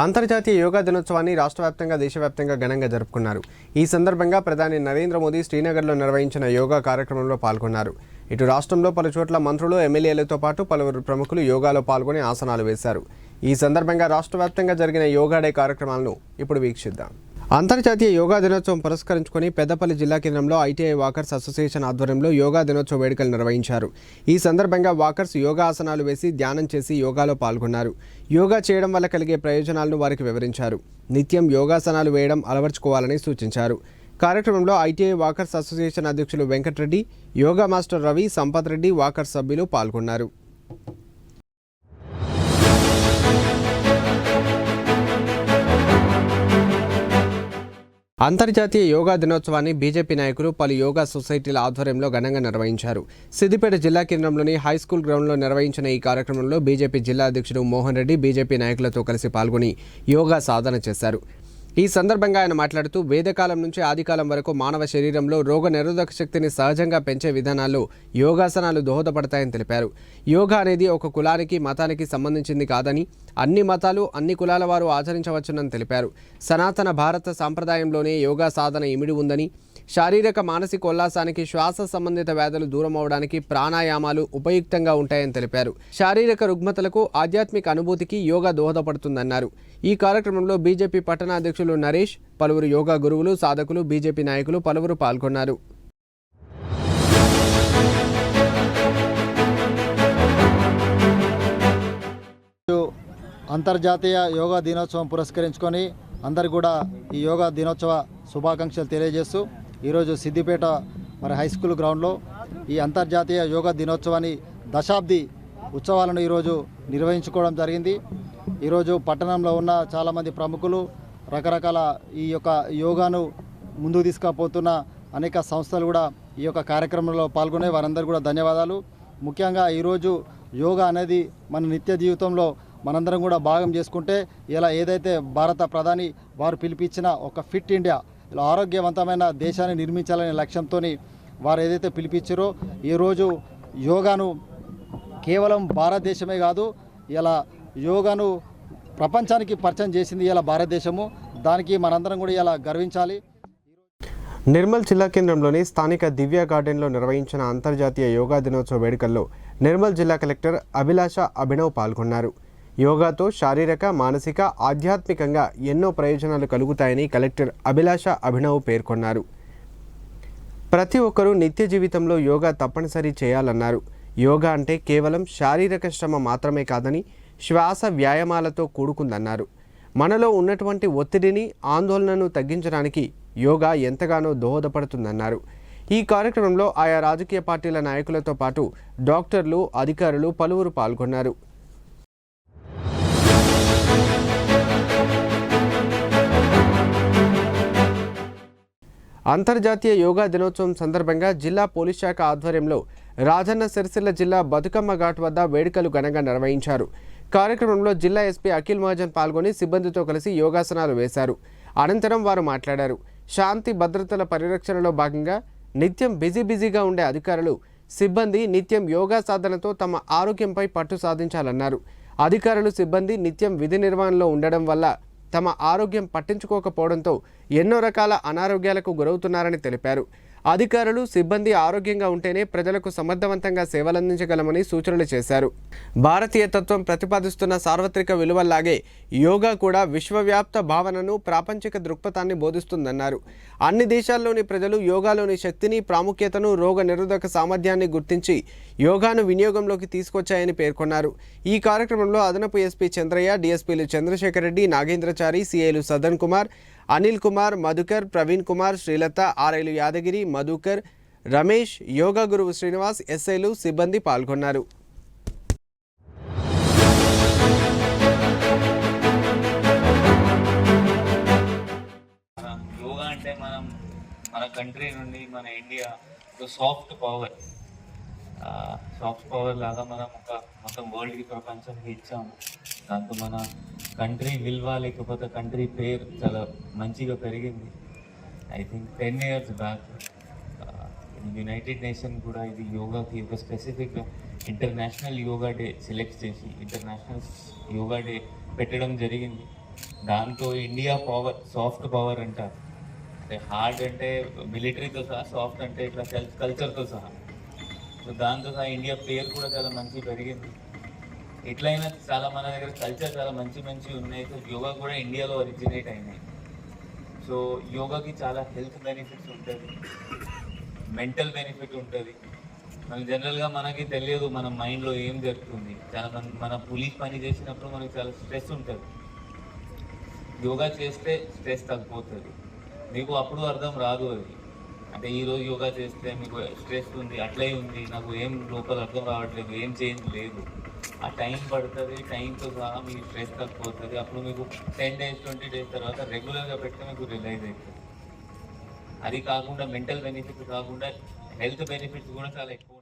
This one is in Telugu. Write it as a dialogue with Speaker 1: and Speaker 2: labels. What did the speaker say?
Speaker 1: అంతర్జాతీయ యోగా దినోత్సవాన్ని రాష్ట్ర వ్యాప్తంగా దేశవ్యాప్తంగా ఘనంగా జరుపుకున్నారు. ఈ సందర్భంగా ప్రధాని నరేంద్ర మోదీ శ్రీనగర్లో నిర్వహించిన యోగా కార్యక్రమంలో పాల్గొన్నారు. ఇటు రాష్ట్రంలో పలు చోట్ల మంత్రులు ఎమ్మెల్యేలతో పాటు పలువురు ప్రముఖులు యోగాలో పాల్గొని ఆసనాలు వేశారు. ఈ సందర్భంగా రాష్ట్ర వ్యాప్తంగా జరిగిన యోగా డే కార్యక్రమాలను ఇప్పుడు వీక్షిద్దాం. అంతర్జాతీయ యోగా దినోత్సవం పురస్కరించుకొని పెద్దపల్లి జిల్లా కేంద్రంలో ఐటీఐ వాకర్స్ అసోసియేషన్ ఆధ్వర్యంలో యోగా దినోత్సవ వేడుకలు నిర్వహించారు. ఈ సందర్భంగా వాకర్స్ యోగా ఆసనాలు వేసి ధ్యానం చేసి యోగాలో పాల్గొన్నారు. యోగా చేయడం వల్ల కలిగే ప్రయోజనాలను వారికి వివరించారు. నిత్యం యోగాసనాలు వేయడం అలవర్చుకోవాలని సూచించారు. కార్యక్రమంలో ఐటీఐ వాకర్స్ అసోసియేషన్ అధ్యక్షులు వెంకటరెడ్డి యోగా మాస్టర్ రవి సంపత్ రెడ్డి వాకర్స్ సభ్యులు పాల్గొన్నారు. అంతర్జాతీయ యోగా దినోత్సవాన్ని బీజేపీ నాయకులు పలు యోగా సొసైటీల ఆధ్వర్యంలో ఘనంగా నిర్వహించారు. సిద్దిపేట జిల్లా కేంద్రంలోని హై స్కూల్ గ్రౌండ్లో నిర్వహించిన ఈ కార్యక్రమంలో బీజేపీ జిల్లా అధ్యక్షుడు మోహన్ రెడ్డి బీజేపీ నాయకులతో కలిసి పాల్గొని యోగా సాధన చేశారు. ఈ సందర్భంగా ఆయన మాట్లాడుతూ వేదకాలం నుంచి ఆదికాలం వరకు మానవ శరీరంలో రోగ నిరోధక శక్తిని సహజంగా పెంచే విధానాల్లో యోగాసనాలు దోహదపడతాయని తెలిపారు. యోగా అనేది ఒక కులానికి మతానికి సంబంధించింది కాదని అన్ని మతాలు అన్ని కులాల వారు ఆచరించవచ్చునని తెలిపారు. సనాతన భారత సాంప్రదాయంలోనే యోగా సాధన ఇమిడి ఉందని శారీరక మానసిక ఉల్లాసానికి శ్వాస సంబంధిత వ్యాధులు దూరం అవడానికి ప్రాణాయామాలు ఉపయుక్తంగా ఉంటాయని తెలిపారు. శారీరక రుగ్మతలకు ఆధ్యాత్మిక అనుభూతికి యోగా దోహదపడుతుందన్నారు. ఈ కార్యక్రమంలో బీజేపీ పట్టణ అధ్యక్షులు నరేష్ పలువురు యోగా గురువులు సాధకులు బీజేపీ నాయకులు పలువురు పాల్గొన్నారు.
Speaker 2: అంతర్జాతీయ యోగా దినోత్సవం పురస్కరించుకొని అందరు కూడా ఈ యోగా దినోత్సవ శుభాకాంక్షలు తెలియజేస్తూ ఈరోజు సిద్దిపేట మరి హై స్కూల్ గ్రౌండ్లో ఈ అంతర్జాతీయ యోగా దినోత్సవాన్ని దశాబ్ది ఉత్సవాలను ఈరోజు నిర్వహించుకోవడం జరిగింది. ఈరోజు పట్టణంలో ఉన్న చాలామంది ప్రముఖులు రకరకాల ఈ యొక్క యోగాను ముందుకు తీసుకుపోతున్న అనేక సంస్థలు కూడా ఈ యొక్క కార్యక్రమంలో పాల్గొనే వారందరూ కూడా ధన్యవాదాలు. ముఖ్యంగా ఈరోజు యోగా అనేది మన నిత్య జీవితంలో మనందరం కూడా భాగం చేసుకుంటే ఇలా ఏదైతే భారత ప్రధాని వారు పిలిపించిన ఒక ఫిట్ ఇండియా ఆరోగ్యవంతమైన దేశాన్ని నిర్మించాలనే లక్ష్యంతో వారు ఏదైతే పిలిపించారో ఈరోజు యోగాను కేవలం భారతదేశమే కాదు ఇలా యోగాను ప్రపంచానికి పరిచయం చేసింది ఇలా భారతదేశము. దానికి మనందరం కూడా ఇలా గర్వించాలి.
Speaker 1: నిర్మల్ జిల్లా కేంద్రంలోని స్థానిక దివ్య గార్డెన్లో నిర్వహించిన అంతర్జాతీయ యోగా దినోత్సవ వేడుకల్లో నిర్మల్ జిల్లా కలెక్టర్ అభిలాష అభినవ్ పాల్గొన్నారు. యోగాతో శారీరక మానసిక ఆధ్యాత్మికంగా ఎన్నో ప్రయోజనాలు కలుగుతాయని కలెక్టర్ అభిలాష అభినవ్ పేర్కొన్నారు. ప్రతి ఒక్కరూ నిత్య జీవితంలో యోగా తప్పనిసరి చేయాలన్నారు. యోగా అంటే కేవలం శారీరక శ్రమ మాత్రమే కాదని శ్వాస వ్యాయామాలతో కూడుకుందన్నారు. మనలో ఉన్నటువంటి ఒత్తిడిని ఆందోళనను తగ్గించడానికి యోగా ఎంతగానో దోహదపడుతుందన్నారు. ఈ కార్యక్రమంలో ఆయా రాజకీయ పార్టీల నాయకులతో పాటు డాక్టర్లు అధికారులు పలువురు పాల్గొన్నారు. అంతర్జాతీయ యోగా దినోత్సవం సందర్భంగా జిల్లా పోలీస్ శాఖ ఆధ్వర్యంలో రాజన్న సిరిసిల్ల జిల్లా బతుకమ్మ ఘాట్ వద్ద వేడుకలు ఘనంగా నిర్వహించారు. కార్యక్రమంలో జిల్లా ఎస్పీ అఖిల్ మహాజన్ పాల్గొని సిబ్బందితో కలిసి యోగాసనాలు వేశారు. అనంతరం వారు మాట్లాడారు. శాంతి భద్రతల పరిరక్షణలో భాగంగా నిత్యం బిజీ బిజీగా ఉండే అధికారులు సిబ్బంది నిత్యం యోగా సాధనతో తమ ఆరోగ్యంపై పట్టు సాధించాలన్నారు. అధికారులు సిబ్బంది నిత్యం విధి నిర్వహణలో ఉండడం వల్ల తమ ఆరోగ్యం పట్టించుకోకపోవడంతో ఎన్నో రకాల అనారోగ్యాలకు గురవుతున్నారని తెలిపారు. అధికారులు సిబ్బంది ఆరోగ్యంగా ఉంటేనే ప్రజలకు సమర్థవంతంగా సేవలందించగలమని సూచనలు చేశారు. భారతీయ తత్వం ప్రతిపాదిస్తున్న సార్వత్రిక విలువల్లాగే యోగా కూడా విశ్వవ్యాప్త భావనను ప్రాపంచిక దృక్పథాన్ని బోధిస్తుందన్నారు. అన్ని దేశాల్లోని ప్రజలు యోగాలోని శక్తిని ప్రాముఖ్యతను రోగ నిరోధక సామర్థ్యాన్ని గుర్తించి యోగాను వినియోగంలోకి తీసుకొచ్చాయని పేర్కొన్నారు. ఈ కార్యక్రమంలో అదనపు ఎస్పీ చంద్రయ్య డీఎస్పీలు చంద్రశేఖర్ రెడ్డి నాగేంద్రచారి సిఐలు సదన్ కుమార్ అనిల్ కుమార్ మధుకర్ ప్రవీణ్ కుమార్ శ్రీలత ఆర్ఐలు యాదగిరి మధుకర్ రమేష్ యోగా గురువు శ్రీనివాస్ ఎస్ఐలు సిబ్బంది పాల్గొన్నారు.
Speaker 3: యోగా అంటే మనం మన కంట్రీ నుండి మన ఇండియా ఒక సాఫ్ట్ పవర్ సాఫ్ట్ పవర్ లాగా మనం ఒక మొత్తం వరల్డ్కి ప్రపంచానికి ఇచ్చాము. దాంతో మన కంట్రీ విలువ లేకపోతే కంట్రీ పేరు చాలా మంచిగా పెరిగింది. I think ten years back United Nation కూడా ఇది యోగాకి ఒక specific international yoga day select చేసి ఇంటర్నేషనల్ యోగా డే పెట్టడం జరిగింది. దాంతో ఇండియా పవర్ సాఫ్ట్ పవర్ అంటారు అంటే హార్డ్ అంటే మిలిటరీతో సహా సాఫ్ట్ అంటే ఇట్లా కల్చర్తో సహా. సో దాంతో సహా ఇండియా పేరు కూడా చాలా మంచి పెరిగింది. ఎట్లయినా చాలా మన దగ్గర కల్చర్ చాలా మంచి మంచి ఉన్నాయి. సో యోగా కూడా ఇండియాలో ఒరిజినేట్ అయినాయి సో యోగాకి చాలా హెల్త్ బెనిఫిట్స్ ఉంటుంది. మెంటల్ బెనిఫిట్ ఉంటుంది. మనకి జనరల్గా మనకి తెలియదు మన మైండ్లో ఏం జరుగుతుంది. చాలా మన మన పోలీస్ పని చేసినప్పుడు మనకి చాలా స్ట్రెస్ ఉంటుంది. యోగా చేస్తే స్ట్రెస్ తగ్గిపోతుంది. మీకు అప్పుడు అర్థం రాదు అది. అంటే ఈరోజు యోగా చేస్తే మీకు స్ట్రెస్ ఉంది అట్లే ఉంది నాకు ఏం లోపల అర్థం రావట్లేదు ఏం చేంజ్ లేదు. ఆ టైం పడుతుంది టైంతో సహా మీకు స్ట్రెస్ తగ్గిపోతుంది. అప్పుడు మీకు టెన్ డేస్ ట్వంటీ డేస్ తర్వాత రెగ్యులర్గా పెడితే మీకు రిలైజ్ అవుతుంది అది కాకుండా మెంటల్ బెనిఫిట్స్ కాకుండా హెల్త్ బెనిఫిట్స్ కూడా చాలా ఎక్కువ